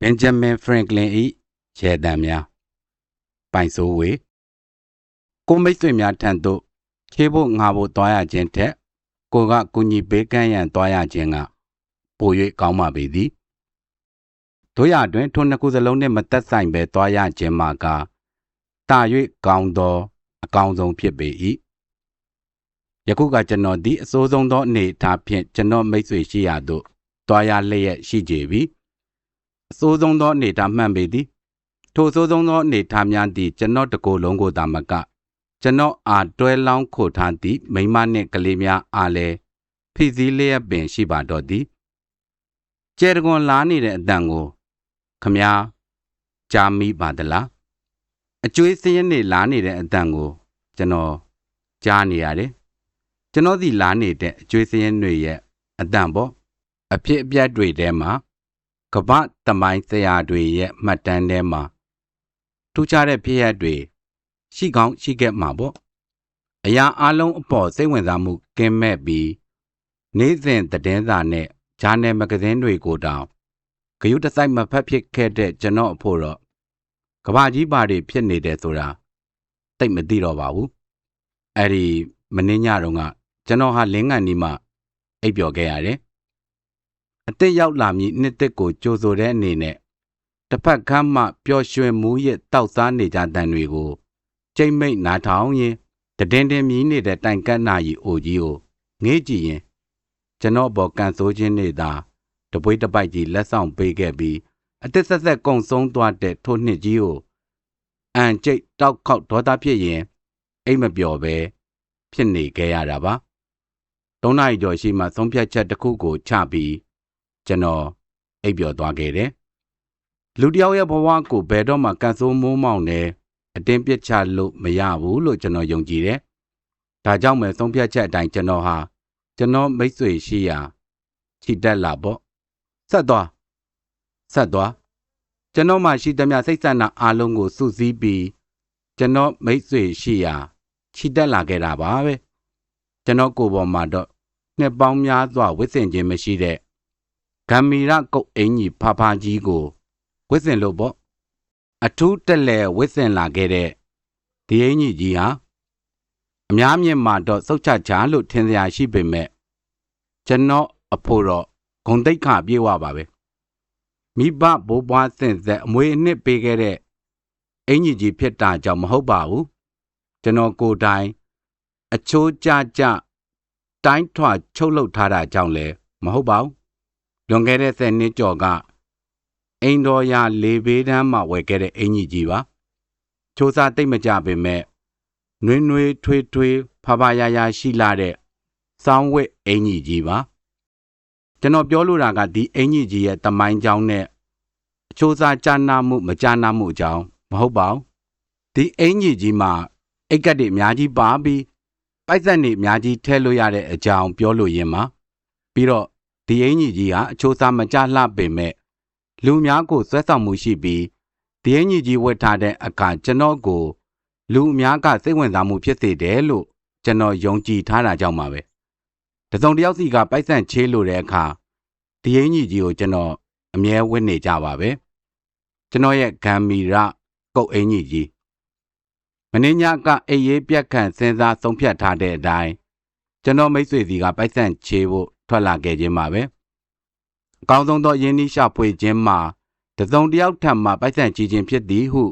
ဘင်ဂျမင်ဖရန်ကလင်၏ရေတံများပိုင်ဆိုးဝေကိုမိတ်ဆွေများထံသို့ခေဖို့ငါဖို့တွားရခြင်းထက်ကိုကကုညီပေးကမ်းရန်တွားရခြင်းကပို၍ကောင်းပါပေသည်တို့ရတွင်ထိုနှစ်ခုစလုံးနှင့်မသက်ဆိုင်ပဲတွားရခြင်းမှာကတာ၍ကောင်းသောအကောင်းဆုံးဖြစ်ပေ၏ယခုကကျွန်တော်သည်အစိုးဆုံးသောအနေအထားဖြင့်ကျွန်တော်မိတ်ဆွေရှိရာသို့တွားရလျက်ရှိကြပြီ အစိုးဆုံးသောအနေအထားမှန်ပေသည်ထိုအစိုးဆုံးသောအနေအထားများသည်ကျွန်တော်တကိုယ်လုံးကိုသာမကကျွန်တော်အားတွဲလောင်းခိုထားသည့်မိမနှင့်ကလေးများအားလည်းဖိစည်းလျက်ပင်ရှိပါတော့သည်ကျဲတကွန်လာနေတဲ့အတန်ကိုခမည်းကြားမိပါသလားအကျွေးစင်းနေလာနေတဲ့အတန်ကိုကျွန်တော်ကြားနေရတယ်ကျွန်တော်ဒီလာနေတဲ့အကျွေးစင်းတွေရဲ့အတန်ပေါ့အဖြစ်အပျက်တွေထဲမှာ ကပ္ပတမိုင်းဆရာတွေရဲ့မှတ်တမ်းထဲမှာထူးခြားတဲ့ဖြစ်ရပ်တွေရှိကောင်းရှိခဲ့မှာပေါ့အရာအလုံးအပေါ်စိတ်ဝင်စားမှုကင်းမဲ့ပြီးနေ့စဉ်သတင်းစာနဲ့ဂျာနယ်မဂဇင်းတွေကိုတောင်ဂယုတစိုက်မဖက်ဖြစ်ခဲ့တဲ့ကျွန်တော်အဖို့တော့ကဘာကြီးပါတွေဖြစ်နေတယ်ဆိုတာတိတ်မသိတော့ပါဘူးအဲ့ဒီမင်းညတုန်းကကျွန်တော်ဟာလင်းကန်ဒီမှာအိပ်ပျော်ခဲ့ရတယ် အသက်ရောက်လာမည်နှစ်သက်ကိုကြိုဆိုတဲ့အနေနဲ့တစ်ဖက်ခမ်းမှပျော်ရွှင်မှုရဲ့တောက်စားနေကြတဲ့တွေကိုကျိမ့်မိတ်နားထောင်ရင်တည်င်းတင်းမြည်နေတဲ့တိုင်ကတ်နာကြီးအိုကြီးကိုငေးကြည့်ရင်ကျွန်တော်ဘော်ကန်ဆိုးခြင်းနေသာတပွေးတပိုက်ကြီးလက်ဆောင်ပေးခဲ့ပြီးအသက်ဆက်ဆက်ကုံဆုံးသွားတဲ့ထိုနှစ်ကြီးကိုအန်ကျိတ်တောက်ခေါက်ဒေါသဖြစ်ရင်အိမ်မပျော်ပဲဖြစ်နေခဲ့ရတာပါသုံးနာရီကျော်ရှိမှသုံးဖြတ်ချက်တစ်ခုကိုချပြီး ကျွန်တော်အိပ်ပျော်သွားခဲ့တယ်လူတယောက်ရဲ့ဘဝကိုဘယ်တော့မှကန်ဆိုးမိုးမောင်နဲ့အတင်းပြစ်ချလို့မရဘူးလို့ကျွန်တော်ယုံကြည်တယ်။ဒါကြောင့်ပဲသုံးဖြတ်ချက်အတိုင်းကျွန်တော်ဟာကျွန်တော်မိတ်ဆွေရှိရာခြိတက်လာပေါ့။ဆက်သွားဆက်သွားကျွန်တော်မှရှိသမျှစိတ်ဆန္ဒအားလုံးကိုစုစည်းပြီးကျွန်တော်မိတ်ဆွေရှိရာခြိတက်လာခဲ့တာပါပဲ။ကျွန်တော်ကိုယ်ပေါ်မှာတော့နှစ်ပေါင်းများစွာဝစ်စင်ခြင်းမရှိတဲ့ ဂမ်မီရကုတ်အင်ကြီးဖာဖာကြီးကိုဝစ်စင်လို့ပေါ့အထူးတက်လဲဝစ်စင်လာခဲ့တဲ့ဒီအင်ကြီးကြီးဟာအများမြင်မှာတော့စုတ်ချချလို့ထင်စရာရှိပေမဲ့ကျွန်တော်အဖို့တော့ဂုံတိတ်ခပြေးဝပါပဲမိဘဘိုးဘွားစင်ဆက်အမွေအနှစ်ပေးခဲ့တဲ့အင်ကြီးကြီးဖြစ်တာကြောင့်မဟုတ်ပါဘူးကျွန်တော်ကိုယ်တိုင်အချိုးကြကြတိုင်းထွာချုပ်လုပ်ထားတာကြောင့်လည်းမဟုတ်ပါဘူး လွန်ခဲ့တဲ့10နှစ်ကျော်ကအိမ်တော်ရာလေဘေးတန်းမှာဝယ်ခဲ့တဲ့အင်ကြီးကြီးပါချိုးစားတိတ်မကြပေမဲ့နှွေးနှွေးထွေးထွေးဖဖယာယာရှိလာတဲ့စောင်းဝစ်အင်ကြီးကြီးပါကျွန်တော်ပြောလိုတာကဒီအင်ကြီးကြီးရဲ့တမိုင်းကြောင်းနဲ့အချိုးစားကြာနာမှုမကြာနာမှုအကြောင်းမဟုတ်ပါဘူးဒီအင်ကြီးကြီးမှာအိတ်ကတ်တွေအများကြီးပါပြီးပိုက်ဆက်တွေအများကြီးထည့်လို့ရတဲ့အကြောင်းပြောလို့ရင်းပါပြီးတော့ ဒီအင်ကြီးကြီးဟာအချိုးစားမကြလှပေမဲ့လူများကိုဆွဲဆောင်မှုရှိပြီးဒီအင်ကြီးကြီးဝတ်ထားတဲ့အခါကျွန်တော်ကို လူအများကစိတ်ဝင်စားမှုဖြစ်စေတယ်လို့ကျွန်တော်ယုံကြည်ထားတာကြောင့်ပါပဲတစုံတယောက်စီကပိုက်ဆံချေးလို့တဲ့အခါဒီအင်ကြီးကြီးကိုကျွန်တော်အမြဲဝတ်နေကြပါပဲကျွန်တော်ရဲ့ဂမ်မီရကုတ်အင်ကြီးကြီးမင်းညကအေးရေးပြက်ခန့်စဉ်းစားဆုံးဖြတ်ထားတဲ့အတိုင်းကျွန်တော်မိတ်ဆွေစီကပိုက်ဆံချေးဖို့ ထွက်လာခဲ့ခြင်းပါပဲအကောင်းဆုံးသောယင်းနှိရှာဖွေခြင်းမှာတစုံတယောက်ထံမှပိုက်ဆံချီခြင်းဖြစ်သည်ဟု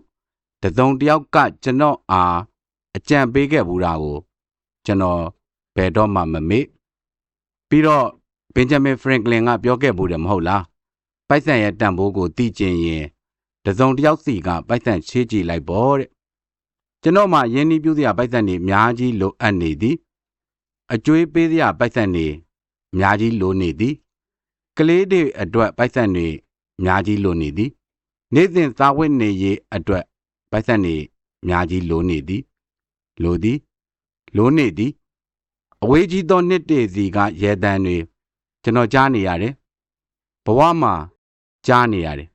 တစုံတယောက်ကကျွန်တော်အားအကြံပေးခဲ့ဘူးတာကိုကျွန်တော်ဘယ်တော့မှမမေ့ပြီးတော့ဘင်ဂျမင်ဖရန်ကလင်ကပြောခဲ့ဘူးတယ်မဟုတ်လားပိုက်ဆံရဲ့တန်ဖိုးကိုသိကျင်ရင်တစုံတယောက်စီကပိုက်ဆံချေးကြည့်လိုက်ပေါ့တဲ့ကျွန်တော်မှယင်းနှီးပြုစရာပိုက်ဆံတွေအများကြီးလိုအပ်နေသည်အကျွေးပေးစရာပိုက်ဆံတွေ အများကြီးလိုနေသည်ကလေးတွေအတွက်ပိုက်ဆံတွေအများကြီးလိုနေသည်နေ့စဉ်စားဝတ်နေရေးအတွက်ပိုက်ဆံတွေအများကြီးလိုနေသည်လိုသည်လိုနေသည်အဝေးကြီးသောနှစ်တည်စီကရဲတန်းတွေကျွန်တော်ကြားနေရတယ်ဘဝမှာကြားနေရတယ်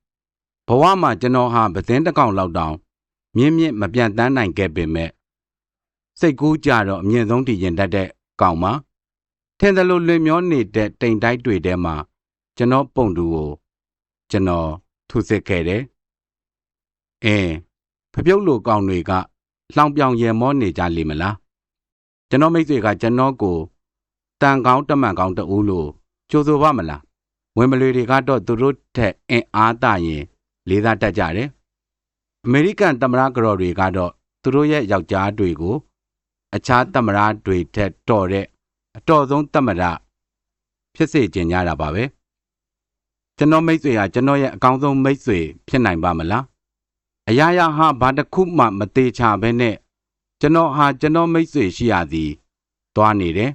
ဘဝမှာကျွန်တော်ဟာပဇင်းတစ်ကောင်လောက်တောင်မြင့်မြင့်မပြတ်တန်းနိုင်ခဲ့ပေမဲ့စိတ်ကူးကြတော့အမြင့်ဆုံးတည်ရင်တတ်တဲ့ကောင်မှာ ထင်သလိုလွင်မျောနေတဲ့တိမ်တိုက်တွေထဲမှာကျွန်တော်ပုံတူကိုကျွန်တော်ထထုစစ်ခဲ့တယ်။အင်းဖပြုတ်လိုကောင်တွေကလောင်ပြောင်ရဲမောနေကြလိမ့်မလား။ကျွန်တော်မိတ်ဆွေကကျွန်တော်ကိုတန်ကောင်းတမန်ကောင်းတူလို့ကြိုးဆိုပါမလား။ဝင်မလွေတွေကတော့သူတို့ထက်အင်အားတရင်လေးစားတတ်ကြတယ်။အမေရိကန်သမ္မတကတော်တွေကတော့သူတို့ရဲ့ယောက်ျားတွေကို အခြားသမ္မတတွေထက်တော်တဲ့ အတော်ဆုံးသမ္မတဖြစ်စေချင်ကြတာပါပဲကျွန်တော်မိတ်ဆွေဟာကျွန်တော်ရဲ့အကောင်းဆုံးမိတ်ဆွေဖြစ်နိုင်ပါမလားအရာရာဟာဘာတစ်ခုမှမသေးချဘဲနဲ့ကျွန်တော်ဟာကျွန်တော်မိတ်ဆွေရှိရသည် သွားနေတယ်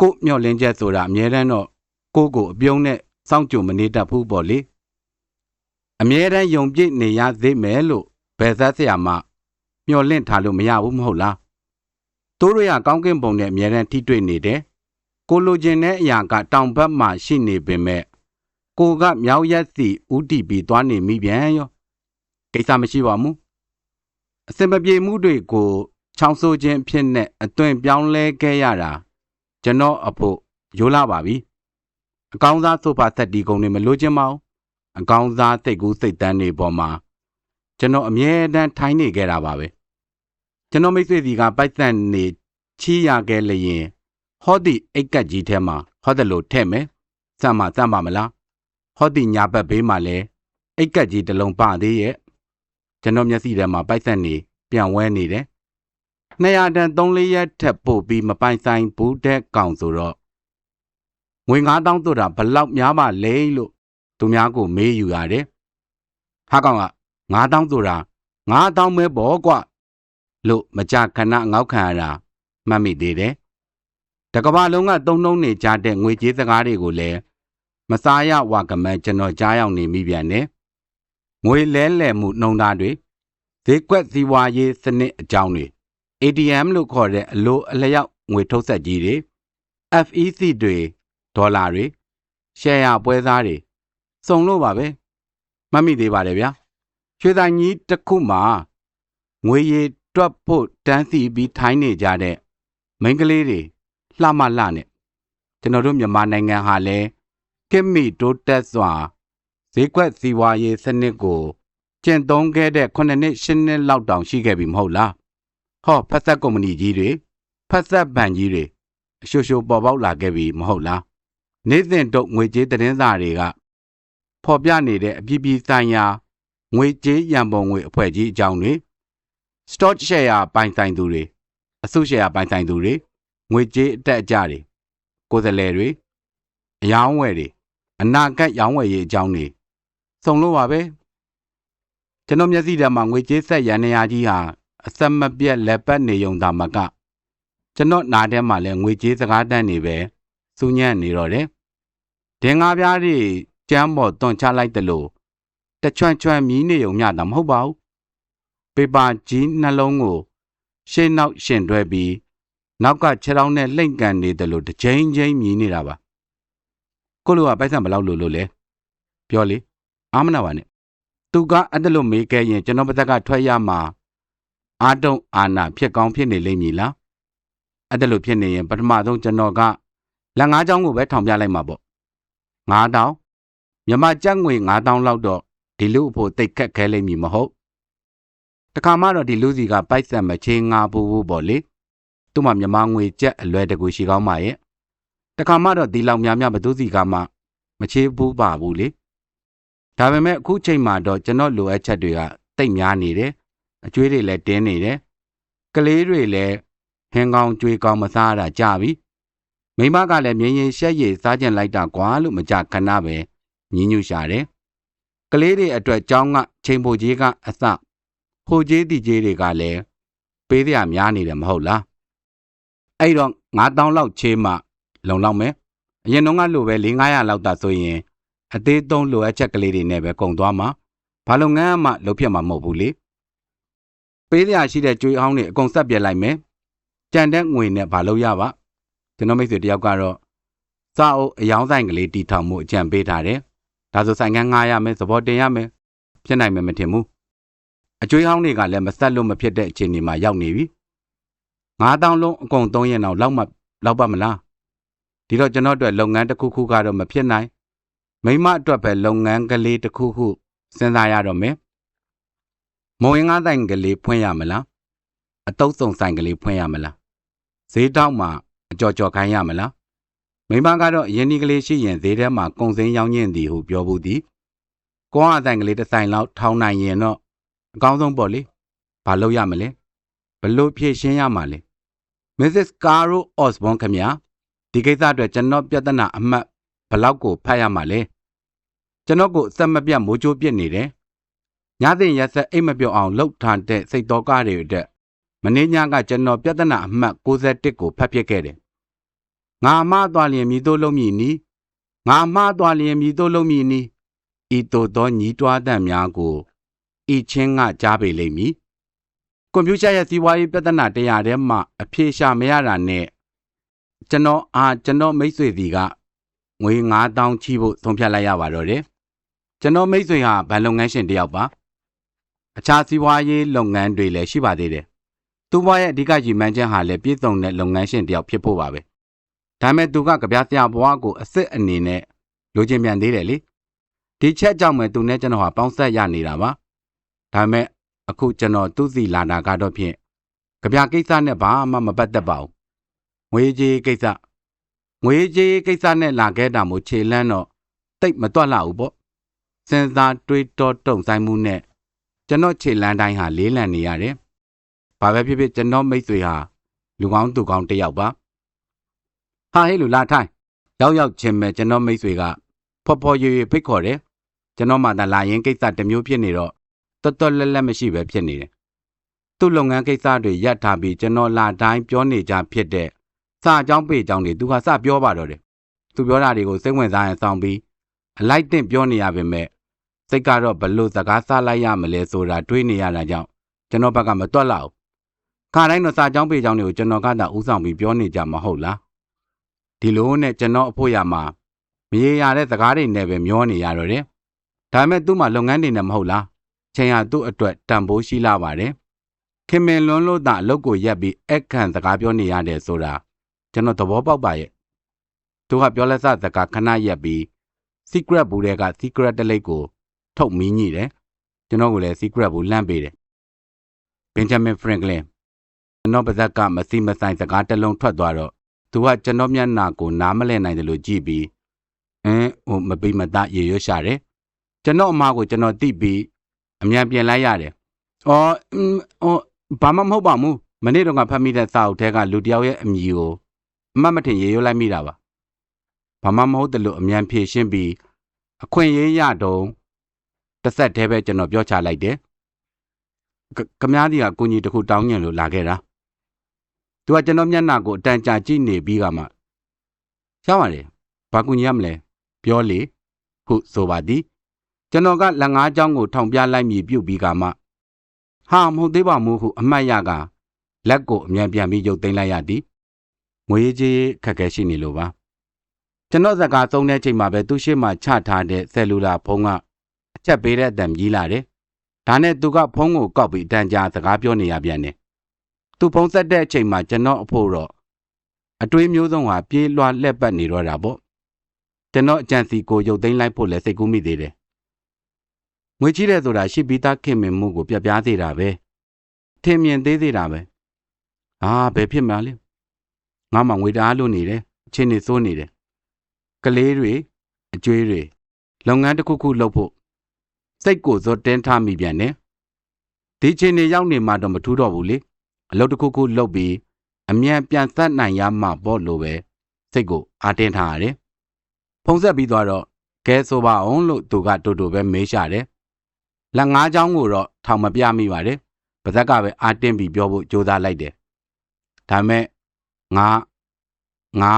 ကို့မျောလင်းချက်ဆိုတာအမြဲတမ်းတော့ကိုကိုအပြုံးနဲ့စောင့်ကြုံမနေတတ်ဘူးပေါ့လေအမြဲတမ်းယုံပြည့်နေရသေးမယ်လို့ဘယ်သက်ဆရာမှမျောလင့်ထားလို့မရဘူးမဟုတ်လား တိုးရကောင်းကင်ပုံနဲ့အမြဲတမ်းထိတွေ့နေတယ်ကိုလိုချင်တဲ့အရာကတောင်ဘက်မှာရှိနေပေမဲ့ကိုကမြောက်ရက်စီဥတီပြီးသွားနေမိပြန်ရောကိစ္စမရှိပါဘူးအစင်မပြေမှုတွေကိုချောင်းဆိုခြင်းဖြစ်နဲ့အသွင်ပြောင်းလဲခဲ့ရတာကျွန်တော်အဖို့ရိုးလာပါပြီအကောင်းစားဆိုဖာသက်ဒီကုံတွေမလို့ခြင်းမအောင်အကောင်းစားစိတ်ကူးစိတ်တန်းတွေပေါ်မှာကျွန်တော်အမြဲတမ်းထိုင်းနေခဲ့တာပါပဲ ကျွန်တော်မိတ်ဆွေစီကပိုက်ဆန်နေချီးရခဲ့လျင်ဟောဒီအိတ်ကတ်ကြီးထဲမှာဟောတယ်လို့ထဲ့မယ်စမ်းမစမ်းပါမလားဟောဒီညာဘက်ဘေးမှာလဲအိတ်ကတ်ကြီးတစ်လုံးပါသေးရဲ့ကျွန်တော်မျက်စိထဲမှာပိုက်ဆက်နေပြန်ဝဲနေတယ်200တန်3-4ရက်ထက်ပို့ပြီးမပိုင်ဆိုင်ဘူးတဲ့ကောင်ဆိုတော့ငွေ9000ဆိုတာဘလောက်များပါလဲလို့သူများကိုမေးယူရတယ်ဟာကောင်က9000ဆိုတာ9000ပဲပေါ့ကွ လို့မကြခဏငေါက်ခံရတာမှတ်မိသေးတယ်တကဘာလုံးကသုံးနှုံးနေကြတဲ့ငွေကြေးစကားတွေကိုလည်းမစားရဝကမန်းကျွန်တော်ကြားရောက်နေမိပြန်တယ်။ငွေလဲလှယ်မှုနှုံသားတွေဈေးကွက်စီဝါရေးစနစ်အကြောင်းတွေ ATM လို့ခေါ်တဲ့အလိုအလျောက်ငွေထုတ်ဆက်ကြီးတွေ FEC တွေဒေါ်လာတွေရှယ်ယာပွဲစားတွေစုံလို့ပါပဲမမိသေးပါတယ်ဗျာရွှေဆိုင်ကြီးတစ်ခုမှာငွေရည် တွက်ဖို့တန်းစီပြီးထိုင်းနေကြတဲ့မိန်းကလေးတွေလှမလှနဲ့ကျွန်တော်တို့မြန်မာနိုင်ငံဟာလည်းကစ်မီတိုးတက်စွာဈေးကွက်စီးပွားရေးစနစ်ကိုကျင့်သုံးခဲ့တဲ့9နှစ်10နှစ်လောက်တောင်ရှိခဲ့ပြီမဟုတ်လားဟောဖက်ဆက်ကုမ္ပဏီကြီးတွေဖက်ဆက်ဘဏ်ကြီးတွေအရှို့ရှို့ပေါ်ပေါက်လာခဲ့ပြီမဟုတ်လားနေ့စဉ်တော့ငွေကြေးသတင်းစာတွေကဖော်ပြနေတဲ့အပြည်ပြည်ဆိုင်ရာငွေကြေးရန်ပုံငွေအဖွဲ့ကြီးအကြောင်းတွေ stock share ပိုင်ဆိုင်သူတွေအစုရှယ်ယာပိုင်ဆိုင်သူတွေငွေကြေးအတက်အကျတွေကိုယ်စားလှယ်တွေအယောင်းဝယ်တွေအနာဂတ်ရောင်းဝယ်ရေးအကြောင်းတွေစုံလို့ပါပဲကျွန်တော်မျက်စိထဲမှာငွေကြေးဆက်ရန်နေရကြီးဟာအဆက်မပြတ်လက်ပတ်နေုံသာမကကျွန်တော်နားထဲမှာလည်းငွေကြေးစကားတန်းနေပဲစူးညံ့နေတော့တယ်ဒင်္ဂါပြားတွေကျမ်းပေါ်တွန်ချလိုက်တယ်လို့တချွန့်ချွန့်မြည်နေုံမျှတာမဟုတ်ပါဘူး ပေပါကြီးနှလုံးကို ရှေ့နောက်ရှင်တွဲပြီးနောက်ကခြေထောက်နဲ့လှိမ့်ကန်နေတယ်လို့တစ်ချိန်ချင်းမြည်နေတာပါကိုလိုကပိုက်ဆံဘလောက်လို့လို့လဲပြောလေအာမနာပါနဲ့သူကအတလို့မေးခဲ့ရင်ကျွန်တော်ပါဇက်ကထွက်ရမှာအာတုံအာနာဖြစ်ကောင်းဖြစ်နေလိမ့်မည်လားအဲ့ဒါလို့ဖြစ်နေရင်ပထမဆုံးကျွန်တော်ကလက်ငါးချောင်းကိုပဲထောင်ပြလိုက်မှာပေါ့9000မြမကြက်ငွေ9000လောက်တော့ဒီလူအဖို့တိတ်ခက်ခဲလိမ့်မည်မဟုတ် တခါမှတော့ဒီလူစီကပိုက်ဆံမချေငါဘူးဘူးပေါ့လေသူ့မှာမြမငွေကြက်အလွယ်တကူရှိကောင်းပါရဲ့တခါမှတော့ဒီလောက်များများဘသူစီကမှမချေဘူးပါဘူးလေဒါပေမဲ့အခုချိန်မှာတော့ကျွန်တော်လိုအပ်ချက်တွေကတိတ်များနေတယ်အကျွေးတွေလည်းတင်းနေတယ်ကလေးတွေလည်းဟင်းကောင်းကြွေးကောင်းမစားရတာကြပြီမိမကလည်းမြင်းရင်ရှက်ရည်စားကျင်လိုက်တာကွာလို့မကြခဏပဲညင်းညူရှာတယ်ကလေးတွေအတွက်ကြောင်းကချိန်ဖို့ကြီးကအစ ဖိုကြီးတီကြီးတွေကလည်းပေးရများနေတယ်မဟုတ်လားအဲ့တော့9000လောက်ချေးမှလုံလောက်မယ်အရင်တော့ကလိုပဲ4-500လောက်သာဆိုရင်အသေးသုံးလိုအပ်ချက်ကလေးတွေနဲ့ပဲကုန်သွားမှာဘာလို့ငန်းမှလုံဖြစ်မှာမဟုတ်ဘူးလေပေးရရှိတဲ့ကြွေးအောင်တွေအကုန်ဆက်ပြက်လိုက်မယ်ကြံတဲ့ငွေနဲ့ဘာလို့ရပါကျွန်တော်မိတ်ဆွေတယောက်ကတော့စာအုပ်အယောင်းဆိုင်ကလေးတီထောင်မှုအကြံပေးထားတယ်ဒါဆိုဆိုင်ကန်းငားရမယ်သဘောတင်ရမယ်ဖြစ်နိုင်မယ်မထင်ဘူး အကျွေးဟောင်းတွေကလည်းမဆက်လို့မဖြစ်တဲ့အခြေအနေမှာရောက်နေပြီ9000လုံးအကုန်သုံးရင်တော့လောက်မှလောက်ပါမလားဒီတော့ကျွန်တော်အတွက်လုပ်ငန်းတစ်ခုခုကတော့မဖြစ်နိုင်မိမအတွက်ပဲလုပ်ငန်းကလေးတစ်ခုခုစဉ်းစားရတော့မယ်မဝင်ငါးတိုင်ကလေးဖွင့်ရမလားအတုပ်စုံဆိုင်ကလေးဖွင့်ရမလားဈေးတောက်မှာအကြော်ကြော်ခိုင်းရမလားမိမကတော့ယင်းဒီကလေးရှိရင်ဈေးထဲမှာကုံစင်းရောင်းညင်သည်ဟုပြောဘူးသည်ကောင်းအတိုင်ကလေးတစ်ဆိုင်လောက်ထောင်းနိုင်ရင်တော့ အကောင်းဆုံးပေါ့လေဘာလုပ်ရမလဲဘလို့ဖြည့်ရှင်းရမှာလဲ Mrs. Caro Osborne ခင်ဗျာဒီကိစ္စအတွက်ကျွန်တော်ပြဿနာအမှတ်ဘလောက်ကိုဖတ်ရမှာလဲကျွန်တော်ကိုအသက်မပြတ်မိုးချိုးပြစ်နေတယ်ညစဉ်ရက်ဆက်အိတ်မပြော့အောင်လှုပ်ထားတဲ့စိတ်တော်ကားတွေအတွက်မင်းညကကျွန်တော်ပြဿနာအမှတ်61ကိုဖတ်ပြခဲ့တယ်ငါမသွားလျင်မြည်တို့လုံးမြည်နီးငါမသွားလျင်မြည်တို့လုံးမြည်နီးဤတို့သောညီးတွားတတ်များကို ဤချင်းကကြားပေလိမ့်မည်ကွန်ပျူတာရဲ့စီးပွားရေးပြဿနာတရားထဲမှာအဖြေရှာမရတာနဲ့ကျွန်တော်အားကျွန်တော်မိတ်ဆွေစီကငွေ9000ချီဖို့ဆုံးဖြတ်လိုက်ရပါတော့တယ်ကျွန်တော်မိတ်ဆွေဟာဗန်လုပ်ငန်းရှင်တစ်ယောက်ပါအခြားစီးပွားရေးလုပ်ငန်းတွေလည်းရှိပါသေးတယ်သူ့ဘဝရဲ့အဓိကရည်မှန်းချက်ဟာလည်းပြည့်စုံတဲ့လုပ်ငန်းရှင်တစ်ယောက်ဖြစ်ဖို့ပါပဲဒါပေမဲ့သူကကြပြဆရာဘဝကိုအစ်စ်အနေနဲ့လိုချင်ပြန်သေးတယ်လေဒီချက်ကြောင့်ပဲသူနဲ့ကျွန်တော်ဟာပေါင်းဆက်ရနေတာပါ ဒါပေမဲ့အခုကျွန်တော်သူ့စီလာတာကတော့ဖြင့်ကြပြကိစ္စနဲ့ဘာမှမပတ်သက်ပါဘူးငွေကြေးကိစ္စငွေကြေးကိစ္စနဲ့လာခဲ့တာမို့ခြေလန်းတော့တိတ်မတွက်လာဘူးပေါ့စဉ်းစားတွေးတောတုံဆိုင်မှုနဲ့ကျွန်တော်ခြေလန်းတိုင်းဟာလေးလံနေရတယ်ဘာပဲဖြစ်ဖြစ်ကျွန်တော်မိတ်ဆွေဟာလူကောင်းသူကောင်းတစ်ယောက်ပါဟာဟဲ့လူလာထိုင်ရောက်ရောက်ချင်းမဲ့ကျွန်တော်မိတ်ဆွေကဖော်ဖော်ရွရွဖိတ်ခေါ်တယ်ကျွန်တော်မှသာလာရင်ကိစ္စတစ်မျိုးဖြစ်နေတော့ တော်တော်လက်လက်မရှိပဲဖြစ်နေတယ်သူ့လုပ်ငန်းကိစ္စတွေရပ်ထားပြီးကျွန်တော်လာတိုင်းပြောနေကြဖြစ်တဲ့စာအကြောင်းပေအကြောင်းတွေသူကစပြောပါတော့တယ်သူပြောတာတွေကိုစိတ်ဝင်စားရင်စောင့်ပြီးအလိုက်တင့်ပြောနေရပါပဲစိတ်ကတော့ဘလို့စကားစလိုက်ရမလဲဆိုတာတွေးနေရတာကြောင့်ကျွန်တော်ဘက်ကမတွက်လောက်ခါတိုင်းတော့စာကြောင်းပေကြောင်းတွေကိုကျွန်တော်ကသာဥဆောင်ပြီးပြောနေကြမဟုတ်လားဒီလိုနဲ့ကျွန်တော်အဖို့ရမှာမရေရတဲ့စကားတွေနဲ့ပဲမျောနေရတော့တယ်ဒါပေမဲ့သူ့မှာလုပ်ငန်းတွေနဲ့မဟုတ်လား ချိန်ဟာသူ့အတွက်တန်ဖိုးရှိလာပါတယ်ခင်မင်လွန်းလို့သာအလုပ်ကိုရက်ပြီးအခန့်စကားပြောနေရတယ်ဆိုတာကျွန်တော်သဘောပေါက်ပါရဲ့သူကပြောလက်စစကားခဏရက်ပြီး secret ဘူးတဲ့က secret တလိပ်ကိုထုတ်မင်းကြီးတယ်ကျွန်တော်ကလည်း secret ဘူးလှမ်းပေးတယ် Benjamin Franklin ကျွန်တော်ပါဇက်ကမစီမဆိုင်စကားတစ်လုံးထွက်သွားတော့သူကကျွန်တော်မျက်နှာကိုနားမလဲနိုင်တယ်လို့ကြည့်ပြီးအင်းဟိုမပိမတရေရွှရှာတယ်ကျွန်တော်အမကိုကျွန်တော်သိပြီး အမြန်ပြန်လိုက်ရတယ်။အော်အော်ဘာမှမဟုတ်ပါဘူး။မနေ့တော့ကဖတ်မိတဲ့စာအုပ်ထဲကလူတယောက်ရဲ့အမည်ကိုအမှတ်မထင်ရေရွလိုက်မိတာပါ။ဘာမှမဟုတ်တယ်လို့အမြန်ဖြေရှင်းပြီးအခွင့်အရေးရတော့တစ်ဆက်တည်းပဲကျွန်တော်ပြောချလိုက်တယ်။ကမားဒီကကိုကြီးတခုတောင်းညင်လို့လာခဲ့တာ။သူကကျွန်တော်မျက်နှာကိုအတန်ကြာကြည့်နေပြီးကမှရပါတယ်။ဘာကူညီရမလဲ။ပြောလေဟုဆိုပါသည်။ ကျွန်တော်ကလက်ငါးချောင်းကိုထောင်ပြလိုက်မိပြုတ်ပြီးကမှဟာမဟုတ်သေးပါဘူးဟုအမှတ်ရကလက်ကိုအမြန်ပြန်ပြီးရုပ်သိမ်းလိုက်ရသည်။ငွေကြေးခက်ခဲရှိနေလို့ပါ။ကျွန်တော်စကားသုံးတဲ့ချိန်မှာပဲသူ့ရှိမှချထားတဲ့ဆယ်လူလာဖုန်းကအချက်ပေးတဲ့အတန်ကြီးလာတယ်။ဒါနဲ့သူကဖုန်းကိုကောက်ပြီးတန်ကြာစကားပြောနေရပြန်တယ်။သူဖုန်းဆက်တဲ့အချိန်မှာကျွန်တော်အဖို့တော့အတွေးမျိုးစုံဟာပြေးလွှားလက်ပတ်နေတော့တာပေါ့။ကျွန်တော်အကြံစီကိုရုပ်သိမ်းလိုက်ဖို့လည်းစိတ်ကူးမိသေးတယ်။ ငွေကြီးတဲ့ဆိုတာရှိပြီးသားခင်မင်မှုကိုပြပြသေးတာပဲ။ထင်မြင်သေးသေးတာပဲ။အာဘယ်ဖြစ်မှာလဲ။ငါမှငွေတအားလို့နေတယ်။အချင်းနေစိုးနေတယ်။ကလေးတွေအကျွေးတွေလုပ်ငန်းတစ်ခုခုလုပ်ဖို့စိတ်ကိုဇောတင်းထားမိပြန်တယ်။ဒီချိန်နေရောက်နေမှတော့မထူးတော့ဘူးလေ။အလုပ်တစ်ခုခုလုပ်ပြီးအမြန်ပြန်ဆက်နိုင်ရမှပေါ့လို့ပဲစိတ်ကိုအားတင်းထားရတယ်။ဖုံးဆက်ပြီးသွားတော့ကဲဆိုပါအောင်လို့သူကတူတူပဲမေးရှာတယ်။ လက်ငါးချောင်းကိုတော့ထောင်မပြမိပါတယ်။ပါဇက်ကပဲအားတင်းပြီးပြောဖို့ကြိုးစားလိုက်တယ်။ဒါမဲ့ငါငါ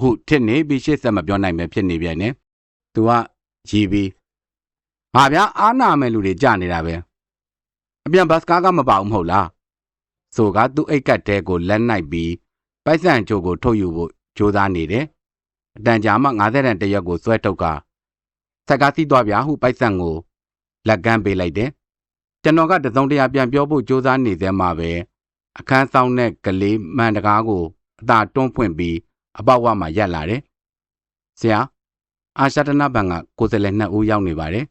ဟုထစ်နေပြီးရှေ့ဆက်မပြောနိုင်ပဲဖြစ်နေပြန်တယ်။ तू ကရီးပြီးငါဗျာအားနာမဲ့လူတွေကြာနေတာပဲ။အပြန်ဘတ်ကားကမပါဘူးမဟုတ်လား။ဆိုကသူ့အိတ်ကတ်တဲကိုလက်နိုင်ပြီးပိုက်ဆံချိုကိုထုတ်ယူဖို့ကြိုးစားနေတယ်။အတန်ကြာမှ90တန်တရက်ကိုဆွဲထုတ်ကစက်ကားစီးသွားဗျာဟုပိုက်ဆံကို လက်ကမ်းပေးလိုက်တယ်။ကျွန်တော်ကတစုံတရာပြန်ပြောဖို့ကြိုးစားနေသေးမှပဲအခန်းဆောင်တဲ့ကလေးမှန်တကားကိုအသာတွန်းဖွင့်ပြီးအပေါက်ဝမှာရက်လာတယ်။ဆရာအာရှတနာဘန်ကကိုယ်စလဲနှစ်ဦးရောက်နေပါတယ်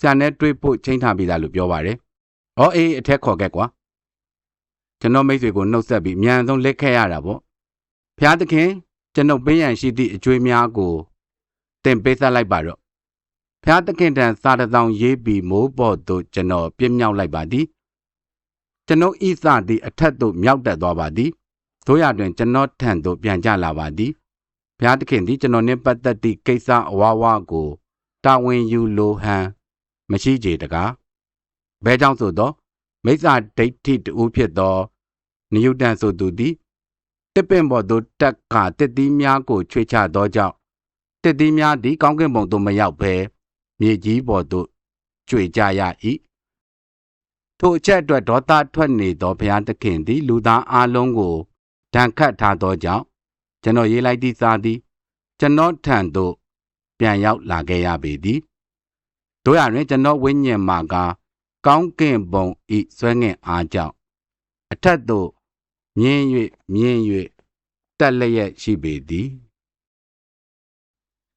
ဆရာနဲ့တွေ့ဖို့ချိန်ထားပြီးသားလို့ပြောပါတယ်။အော်အေးအထက်ခေါ်ခဲ့ကွာ။ကျွန်တော်မိတ်ဆွေကိုနှုတ်ဆက်ပြီးအမြန်ဆုံးလက်ခဲ့ရတာပေါ့။ဖျားသခင်ကျွန်ုပ်ပေးရန်ရှိသည့်အကျွေးများကိုတင်ပေးဆက်လိုက်ပါတော့။ ဖျားသခင်တန်စာတစ်စောင်ရေးပြီးမိုးပေါ်သို့ကျွန်တော်ပြစ်မြောက်လိုက်ပါသည်။ကျွန်ုပ်ဤစသည်အထက်သို့မြောက်တက်သွားပါသည်။တို့ရတွင်ကျွန်တော်ထံသို့ပြန်ကြလာပါသည်။ဘုရားသခင်သည်ကျွန်တော်နှင့်ပတ်သက်သည့်ကိစ္စအဝါဝါကိုတာဝန်ယူလိုဟန်မရှိကြတကားဘဲကြောင့်ဆိုသောမိစ္ဆာဒိဋ္ဌိတူဖြစ်သောနယုတန်ဆိုသူသည်တစ်ပင်ပေါ်သို့တက်ကတစ်သီးများကိုချွေချသောကြောင့်တစ်သီးများသည်ကောင်းကင်ဘုံသို့မရောက်ဘဲ မြေကြီးပေါ်သို့ကျွေကြရ၏ထိုအချက်အတွက်ဒေါသထွက်နေသောဘုရားသခင်သည် လူသားအလုံးကိုဒဏ်ခတ်ထားသောကြောင့်ကျွန်တော်ရေးလိုက်သည့်စာသည် ကျွန်တော်ထံသို့ပြန်ရောက်လာခဲ့ရပေသည်တို့ရတွင်ကျွန်တော်ဝိညာဉ်မှာကကောင်းကင်ဘုံဤဆွဲငင်အားကြောင့်အထက်သို့မြင်း၍မြင်း၍တက်လျက်ရှိပေသည်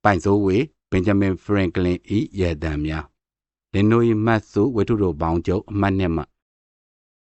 ပိုင်စိုးဝေ ဘင်ဂျမင်ဖရန်ကလင်ဤရတံများလင်နိုဤမတ်စုဝတ္ထုတော်ပေါင်းချုပ်အမှတ်နှစ်မှ